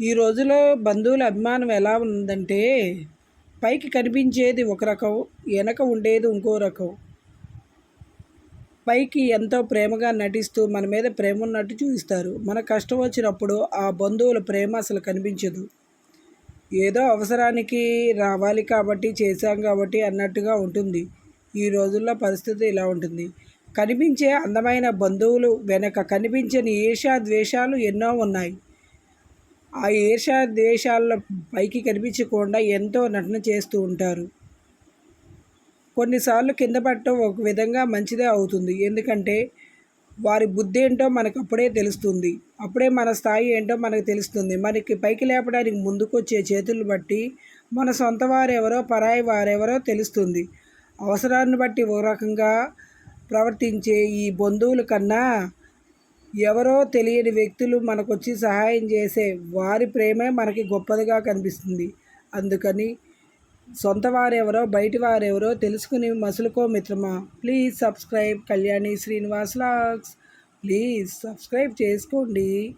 ఈ రోజులో బంధువుల అభిమానం ఎలా ఉందంటే పైకి కనిపించేది ఒక రకం వెనక ఉండేది ఇంకో రకం. పైకి ఎంతో ప్రేమగా నటిస్తూ మన మీద ప్రేమ ఉన్నట్టు చూపిస్తారు. మన కష్టం వచ్చినప్పుడు ఆ బంధువుల ప్రేమ అసలు కనిపించదు. ఏదో అవసరానికి రావాలి కాబట్టి చేశాం కాబట్టి అన్నట్టుగా ఉంటుంది. ఈ రోజుల్లో పరిస్థితి ఇలా ఉంటుంది. కనిపించే అందమైన బంధువులు వెనక కనిపించని ఈర్ష్యా ద్వేషాలు ఎన్నో ఉన్నాయి. ఆ ఈర్ష్యా ద్వేషాల పైకి కనిపించకుండా ఎంతో నటన చేస్తూ ఉంటారు. కొన్నిసార్లు కింద పడటం ఒక విధంగా మంచిదే అవుతుంది. ఎందుకంటే వారి బుద్ధి ఏంటో మనకు అప్పుడే తెలుస్తుంది. అప్పుడే మన స్థాయి ఏంటో మనకు తెలుస్తుంది. మనకి పైకి లేపడానికి ముందుకొచ్చే చేతులు బట్టి మన సొంత వారెవరో పరాయి వారెవరో తెలుస్తుంది. అవసరాన్ని బట్టి ఒక రకంగా ప్రవర్తించే ఈ బంధువుల కన్నా ఎవరో తెలియని వ్యక్తులు మనకొచ్చి సహాయం చేసే వారి ప్రేమే మనకి గొప్పదిగా కనిపిస్తుంది. అందుకని సొంత వారెవరో బయటి వారెవరో తెలుసుకుని మసులుకో మిత్రమా. Please subscribe Kalyani Srinivas vlogs. Please subscribe చేసుకోండి.